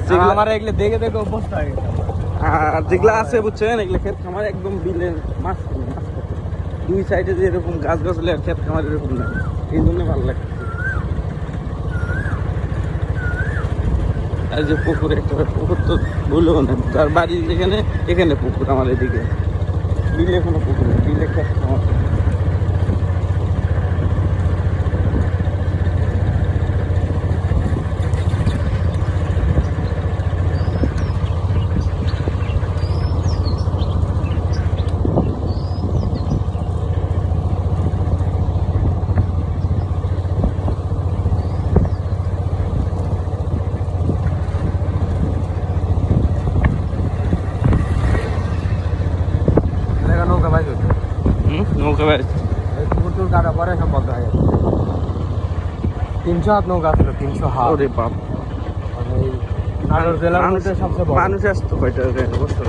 যেগুলো- আমার এগুলো দেখে দেখে অভ্যস্ত হয়ে আর যেগুলো আছে বুঝছেন? এগুলো ক্ষেত খামার একদম বিলের মাছ দুই সাইডে যে এরকম গাছ গাছলে ক্ষেত খামার এরকম না। এই জন্য ভালো লাগে। আর যে পুকুর একটা পুকুর তো না। তার বাড়ি যেখানে এখানে পুকুর আমার এদিকে। বিলে কোনো পুকুর নেই বিলে ক্ষেত খামার দেখা নৌকা ভাই তো নৌকা বেড় এই পুকুর টুকুর কাটা পরে সব বন্ধ হয়ে গেছে। তিনশো হাত নৌকা ছিল তিনশো হাত। ওরে বাপ। মানে মানুষ আসতো কয়টা বছর।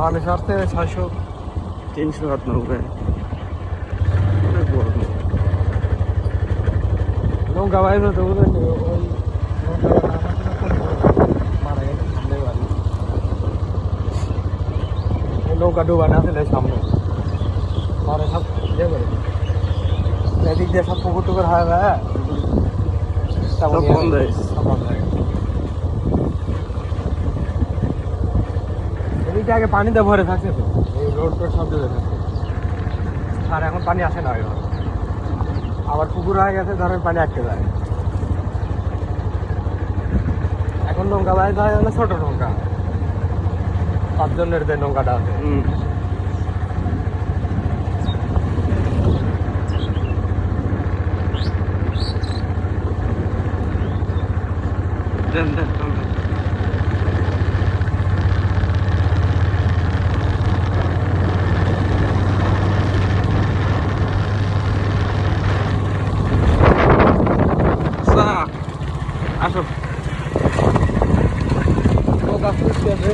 মানুষ আসতে ছয়শো। তিনশো হাত নৌকায়। নৌকা। নৌকা ভাই তো ওই নৌকার নাম না নৌকা? গেছে সামনে। পরে সব ইয়ে করে। এদিক দিয়ে সব পুকুর টুকুর হয়? সব বন্ধ হয়ে সব বন্ধ হয়ে গেছে। আগে পানিতে ভরে থাকছে তো এই রোড টোড সব ডুবে থাকছে আর এখন পানি আসে না এবার। আবার পুকুর হয়ে গেছে ধরেন পানি আটকে যায়। এখন নৌকা বাইরে যায় হলো ছোট নৌকা। পাঁচজনের যে নৌকাটা আছে। দেন দেন আসো নৌকা ফুটতেছে